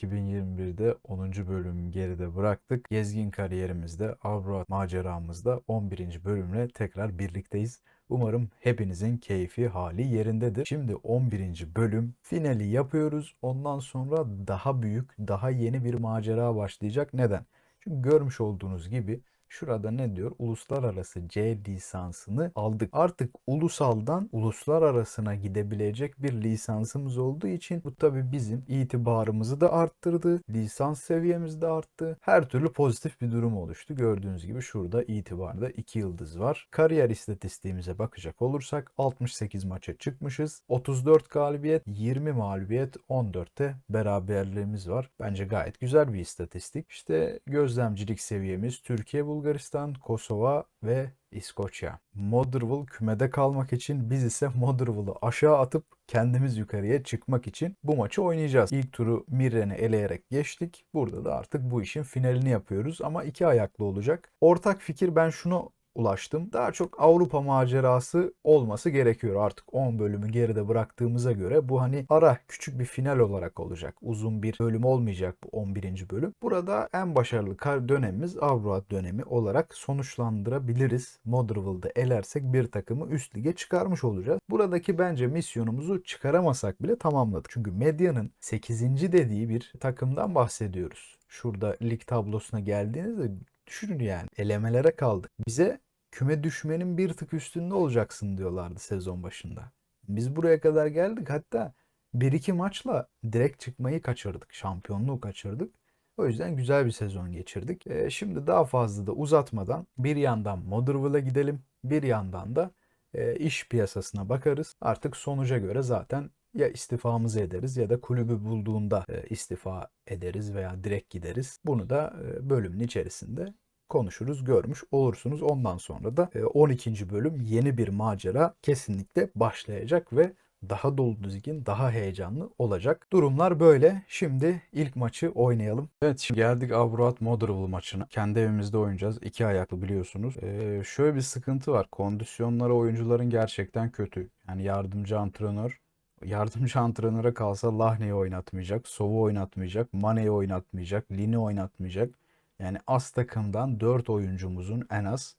Selamlar. Futbol Menajer 2021'de 10. bölüm geride bıraktık. Gezgin kariyerimizde, Avruat maceramızda 11. bölümle tekrar birlikteyiz. Umarım hepinizin keyfi hali yerindedir. Şimdi 11. bölüm finali yapıyoruz. Ondan sonra daha büyük, daha yeni bir macera başlayacak. Neden? Çünkü görmüş olduğunuz gibi Şurada ne diyor? Uluslararası C lisansını aldık. Artık ulusaldan uluslararasına gidebilecek bir lisansımız olduğu için bu tabi bizim itibarımızı da arttırdı. Lisans seviyemiz de arttı. Her türlü pozitif bir durum oluştu. Gördüğünüz gibi şurada itibarda 2 yıldız var. Kariyer istatistiğimize bakacak olursak 68 maça çıkmışız. 34 galibiyet, 20 mağlubiyet, 14'te beraberliğimiz var. Bence gayet güzel bir istatistik. İşte gözlemcilik seviyemiz Türkiye, Bulgaristan, Kosova ve İskoçya. Motherwell kümede kalmak için biz ise Motherwell'ı aşağı atıp kendimiz yukarıya çıkmak için bu maçı oynayacağız. İlk turu Mirren'i eleyerek geçtik. Burada da artık bu işin finalini yapıyoruz ama iki ayaklı olacak. Ortak fikir ben şunu ulaştım. Daha çok Avrupa macerası olması gerekiyor artık 10 bölümü geride bıraktığımıza göre bu hani ara küçük bir final olarak olacak. Uzun bir bölüm olmayacak bu 11. bölüm. Burada en başarılı dönemimiz Avrupa dönemi olarak sonuçlandırabiliriz. Motherwell'da elersek bir takımı üst lige çıkarmış olacağız. Buradaki bence misyonumuzu çıkaramasak bile tamamladık. Çünkü medyanın 8. dediği bir takımdan bahsediyoruz. Şurada lig tablosuna geldiğinizde düşünün yani elemelere kaldık. Bize küme düşmenin bir tık üstünde olacaksın diyorlardı sezon başında. Biz buraya kadar geldik hatta bir iki maçla direkt çıkmayı kaçırdık. Şampiyonluğu kaçırdık. O yüzden güzel bir sezon geçirdik. E, şimdi daha fazla da uzatmadan bir yandan Motherwell'a gidelim. Bir yandan da e, iş piyasasına bakarız. Artık sonuca göre zaten ya istifamızı ederiz ya da kulübü bulduğunda e, istifa ederiz veya direkt gideriz. Bunu da e, bölümün içerisinde konuşuruz, görmüş olursunuz. Ondan sonra da 12. E, bölüm yeni bir macera kesinlikle başlayacak ve daha dolu düzgün, daha heyecanlı olacak. Durumlar böyle. Şimdi ilk maçı oynayalım. Evet şimdi geldik Avruat Motherwell maçına. Kendi evimizde oynayacağız. İki ayaklı biliyorsunuz. Ee, şöyle bir sıkıntı var. Kondisyonları oyuncuların gerçekten kötü. Yani yardımcı antrenör yardımcı antrenöre kalsa Lahne'yi oynatmayacak, Sov'u oynatmayacak, Mane'yi oynatmayacak, Lin'i oynatmayacak. Yani az takımdan 4 oyuncumuzun en az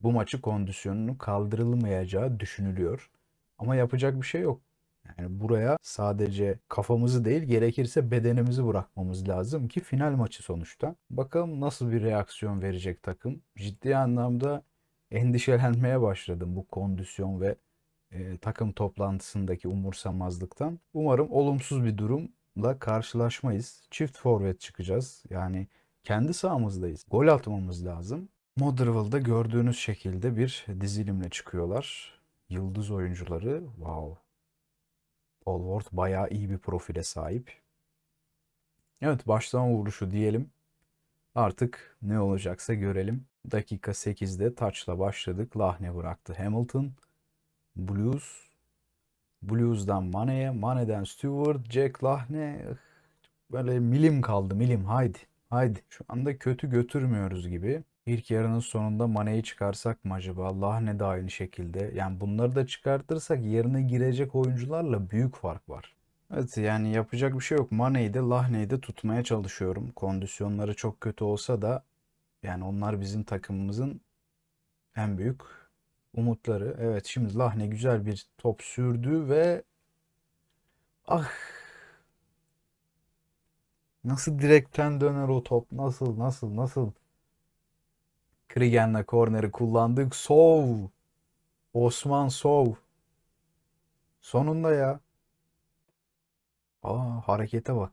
bu maçı kondisyonunu kaldırılmayacağı düşünülüyor. Ama yapacak bir şey yok. Yani buraya sadece kafamızı değil gerekirse bedenimizi bırakmamız lazım ki final maçı sonuçta. Bakalım nasıl bir reaksiyon verecek takım. Ciddi anlamda endişelenmeye başladım bu kondisyon ve e, takım toplantısındaki umursamazlıktan. Umarım olumsuz bir durumla karşılaşmayız. Çift forvet çıkacağız. Yani kendi sahamızdayız. Gol atmamız lazım. Motherwell'da gördüğünüz şekilde bir dizilimle çıkıyorlar. Yıldız oyuncuları. Wow. Paul Ward bayağı iyi bir profile sahip. Evet başlama vuruşu diyelim. Artık ne olacaksa görelim. Dakika 8'de taçla başladık. Lahne bıraktı Hamilton. Blues. Blues'dan Mane'ye, Mane'den Stewart, Jack Lahne. Böyle milim kaldı milim haydi. Haydi. Şu anda kötü götürmüyoruz gibi. İlk yarının sonunda Mane'yi çıkarsak mı acaba? Lahne de aynı şekilde. Yani bunları da çıkartırsak yerine girecek oyuncularla büyük fark var. Evet yani yapacak bir şey yok. Mane'yi de Lahne'yi de tutmaya çalışıyorum. Kondisyonları çok kötü olsa da yani onlar bizim takımımızın en büyük umutları. Evet şimdi Lahne güzel bir top sürdü ve ah nasıl direkten döner o top nasıl nasıl nasıl Krigen'le korneri kullandık. Sov. Osman Sov. Sonunda ya. Aa harekete bak.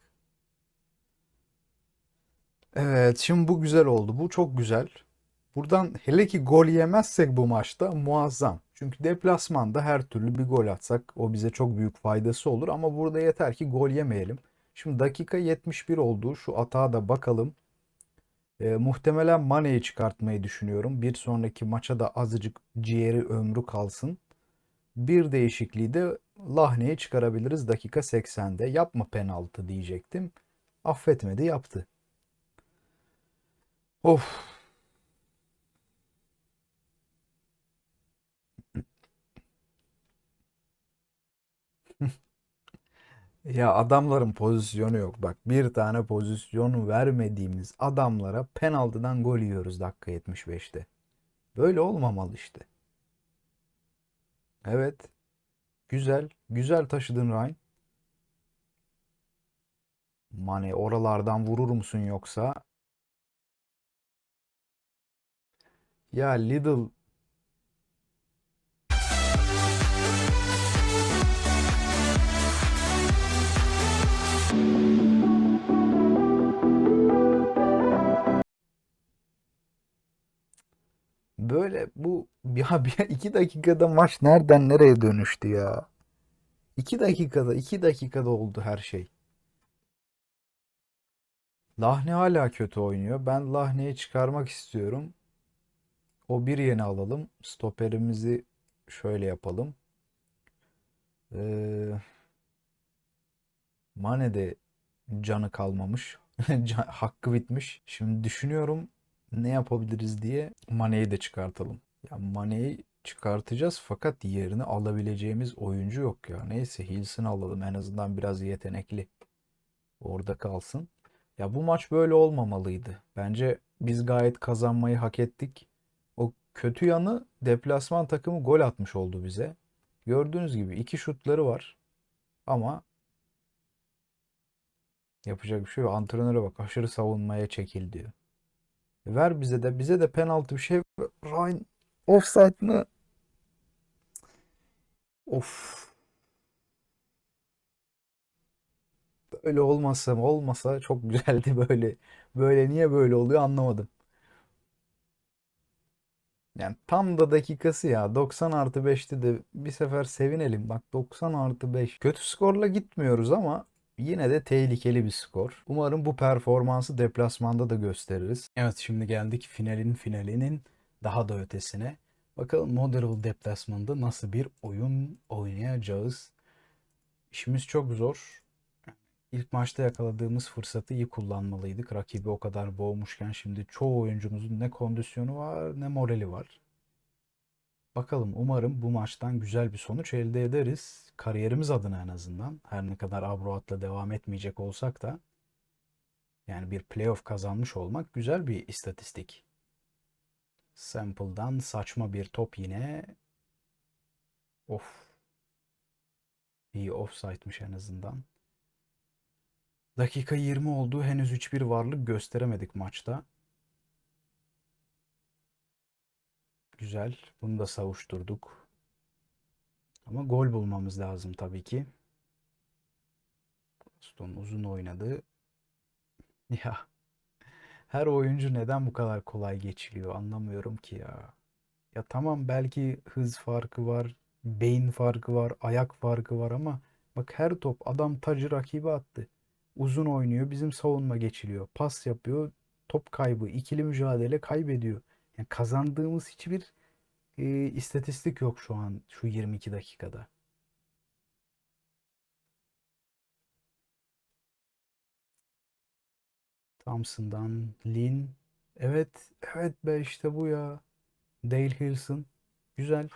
Evet şimdi bu güzel oldu. Bu çok güzel. Buradan hele ki gol yemezsek bu maçta muazzam. Çünkü deplasmanda her türlü bir gol atsak o bize çok büyük faydası olur. Ama burada yeter ki gol yemeyelim. Şimdi dakika 71 oldu. Şu atağa da bakalım. E, muhtemelen Mane'yi çıkartmayı düşünüyorum. Bir sonraki maça da azıcık ciğeri ömrü kalsın. Bir değişikliği de Lahne'yi çıkarabiliriz dakika 80'de. Yapma penaltı diyecektim. Affetmedi yaptı. Of Ya adamların pozisyonu yok. Bak bir tane pozisyon vermediğimiz adamlara penaltıdan gol yiyoruz dakika 75'te. Böyle olmamalı işte. Evet. Güzel. Güzel taşıdın Ryan. Mane oralardan vurur musun yoksa? Ya Lidl böyle bu ya bir iki dakikada maç nereden nereye dönüştü ya? İki dakikada iki dakikada oldu her şey. Lahni hala kötü oynuyor. Ben Lahni'yi çıkarmak istiyorum. O bir yeni alalım. Stoperimizi şöyle yapalım. Ee, Mane de canı kalmamış. Hakkı bitmiş. Şimdi düşünüyorum ne yapabiliriz diye Mane'yi de çıkartalım. Ya Mane'yi çıkartacağız fakat yerini alabileceğimiz oyuncu yok ya. Neyse Hills'ini alalım en azından biraz yetenekli. Orada kalsın. Ya bu maç böyle olmamalıydı. Bence biz gayet kazanmayı hak ettik. O kötü yanı deplasman takımı gol atmış oldu bize. Gördüğünüz gibi iki şutları var. Ama yapacak bir şey yok. Antrenöre bak aşırı savunmaya çekil diyor. Ver bize de bize de penaltı bir şey. Ryan offside mı? Of. Böyle olmasa olmasa çok güzeldi böyle. Böyle niye böyle oluyor anlamadım. Yani tam da dakikası ya. 90 artı 5'te de bir sefer sevinelim. Bak 90 artı 5. Kötü skorla gitmiyoruz ama yine de tehlikeli bir skor. Umarım bu performansı deplasmanda da gösteririz. Evet şimdi geldik finalin finalinin daha da ötesine. Bakalım Motherwell deplasmanında nasıl bir oyun oynayacağız. İşimiz çok zor. İlk maçta yakaladığımız fırsatı iyi kullanmalıydık. Rakibi o kadar boğmuşken şimdi çoğu oyuncumuzun ne kondisyonu var ne morali var. Bakalım umarım bu maçtan güzel bir sonuç elde ederiz. Kariyerimiz adına en azından. Her ne kadar Abroat'la devam etmeyecek olsak da yani bir playoff kazanmış olmak güzel bir istatistik. Sample'dan saçma bir top yine. Of. İyi offside'miş en azından. Dakika 20 oldu. Henüz hiçbir varlık gösteremedik maçta. Güzel. Bunu da savuşturduk. Ama gol bulmamız lazım tabii ki. Stone uzun oynadı. Ya her oyuncu neden bu kadar kolay geçiliyor anlamıyorum ki ya. Ya tamam belki hız farkı var, beyin farkı var, ayak farkı var ama bak her top adam tacı rakibe attı. Uzun oynuyor, bizim savunma geçiliyor. Pas yapıyor, top kaybı, ikili mücadele kaybediyor. Yani kazandığımız hiçbir e, istatistik yok şu an şu 22 dakikada. Thompson'dan Lin. Evet, evet be işte bu ya. Dale Hilson. Güzel.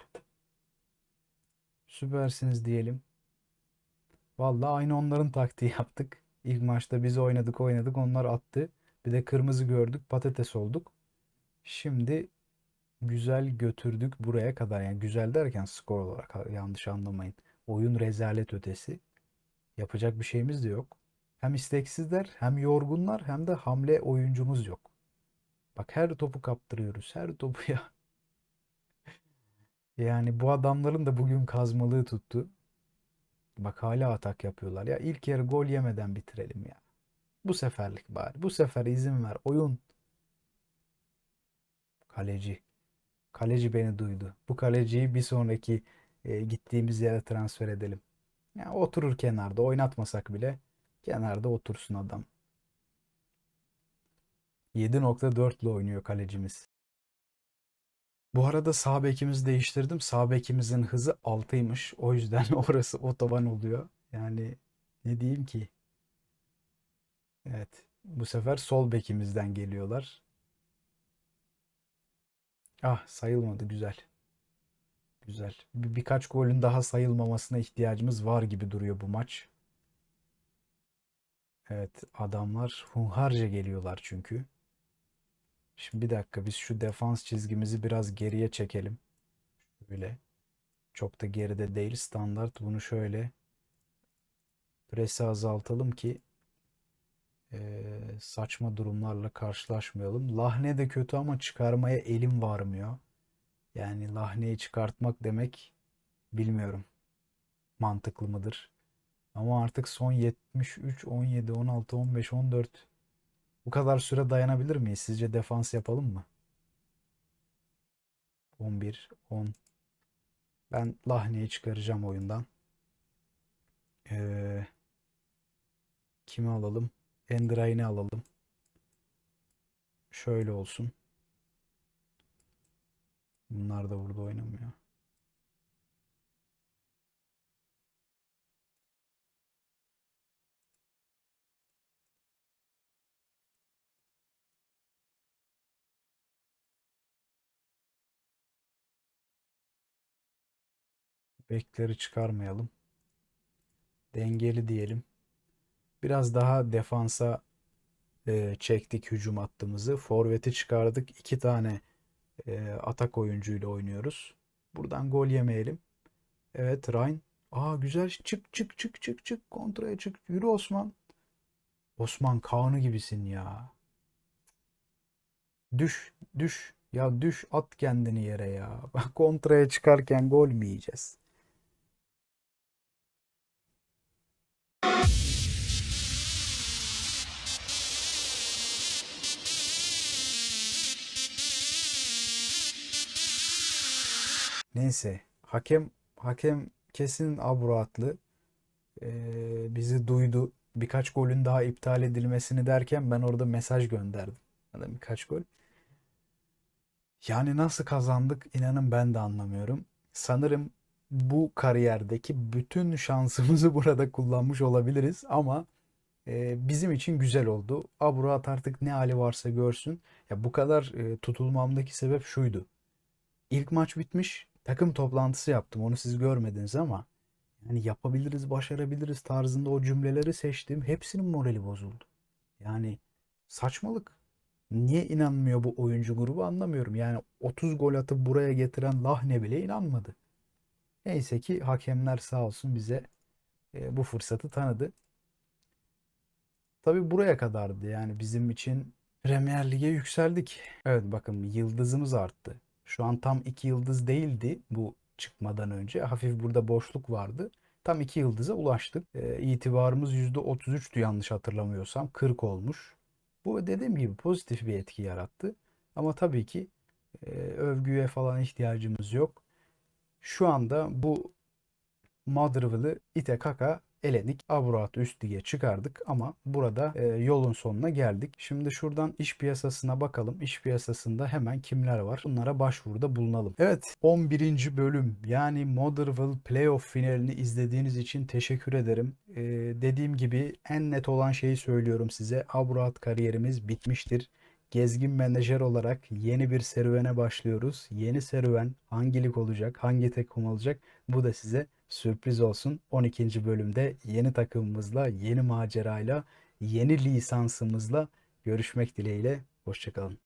Süpersiniz diyelim. Vallahi aynı onların taktiği yaptık. İlk maçta biz oynadık oynadık onlar attı. Bir de kırmızı gördük patates olduk. Şimdi güzel götürdük buraya kadar. Yani güzel derken skor olarak yanlış anlamayın. Oyun rezalet ötesi. Yapacak bir şeyimiz de yok. Hem isteksizler hem yorgunlar hem de hamle oyuncumuz yok. Bak her topu kaptırıyoruz. Her topu ya. Yani bu adamların da bugün kazmalığı tuttu. Bak hala atak yapıyorlar. Ya ilk yarı gol yemeden bitirelim ya. Bu seferlik bari. Bu sefer izin ver. Oyun. Kaleci. Kaleci beni duydu. Bu kaleciyi bir sonraki e, gittiğimiz yere transfer edelim. Ya oturur kenarda oynatmasak bile kenarda otursun adam. 7.4 ile oynuyor kalecimiz. Bu arada sağ bekimizi değiştirdim. Sağ bekimizin hızı 6'ymış. O yüzden orası otoban oluyor. Yani ne diyeyim ki? Evet. Bu sefer sol bekimizden geliyorlar. Ah sayılmadı güzel. Güzel. Bir, birkaç golün daha sayılmamasına ihtiyacımız var gibi duruyor bu maç. Evet adamlar hunharca geliyorlar çünkü. Şimdi bir dakika biz şu defans çizgimizi biraz geriye çekelim. Böyle. Çok da geride değil standart. Bunu şöyle presi azaltalım ki eee, saçma durumlarla karşılaşmayalım. Lahne de kötü ama çıkarmaya elim varmıyor. Yani lahneyi çıkartmak demek bilmiyorum mantıklı mıdır. Ama artık son 73, 17, 16, 15, 14 bu kadar süre dayanabilir miyiz? Sizce defans yapalım mı? 11, 10. Ben Lahne'yi çıkaracağım oyundan. Ee, kimi alalım? Endrain'i alalım. Şöyle olsun. Bunlar da burada oynamıyor. Bekleri çıkarmayalım. Dengeli diyelim. Biraz daha defansa e, çektik hücum hattımızı. Forvet'i çıkardık. İki tane e, atak oyuncuyla oynuyoruz. Buradan gol yemeyelim. Evet Ryan. Aa güzel. Çık çık çık çık çık. Kontraya çık. Yürü Osman. Osman Kanı gibisin ya. Düş düş. Ya düş at kendini yere ya. Kontraya çıkarken gol mü yiyeceğiz? Neyse. Hakem hakem kesin Aburatlı. Ee, bizi duydu. Birkaç golün daha iptal edilmesini derken ben orada mesaj gönderdim. Bana birkaç gol. Yani nasıl kazandık inanın ben de anlamıyorum. Sanırım bu kariyerdeki bütün şansımızı burada kullanmış olabiliriz ama e, bizim için güzel oldu. Aburat artık ne hali varsa görsün. Ya bu kadar e, tutulmamdaki sebep şuydu. İlk maç bitmiş. Takım toplantısı yaptım. Onu siz görmediniz ama yani yapabiliriz, başarabiliriz tarzında o cümleleri seçtim. Hepsinin morali bozuldu. Yani saçmalık. Niye inanmıyor bu oyuncu grubu anlamıyorum. Yani 30 gol atıp buraya getiren Lahne bile inanmadı. Neyse ki hakemler sağ olsun bize e, bu fırsatı tanıdı. Tabii buraya kadardı. Yani bizim için Premier Lig'e yükseldik. Evet bakın yıldızımız arttı. Şu an tam iki yıldız değildi bu çıkmadan önce. Hafif burada boşluk vardı. Tam iki yıldıza ulaştık. E, itibarımız %33'tü yanlış hatırlamıyorsam. 40 olmuş. Bu dediğim gibi pozitif bir etki yarattı. Ama tabii ki e, övgüye falan ihtiyacımız yok. Şu anda bu Motherwell'ı ite kaka eledik. Aburat'ı üst lige çıkardık ama burada e, yolun sonuna geldik. Şimdi şuradan iş piyasasına bakalım. İş piyasasında hemen kimler var? Bunlara başvuruda bulunalım. Evet 11. bölüm yani Motherwell playoff finalini izlediğiniz için teşekkür ederim. E, dediğim gibi en net olan şeyi söylüyorum size. Aburat kariyerimiz bitmiştir. Gezgin menajer olarak yeni bir serüvene başlıyoruz. Yeni serüven hangi lig olacak, hangi takım olacak bu da size sürpriz olsun. 12. bölümde yeni takımımızla, yeni macerayla, yeni lisansımızla görüşmek dileğiyle. Hoşçakalın.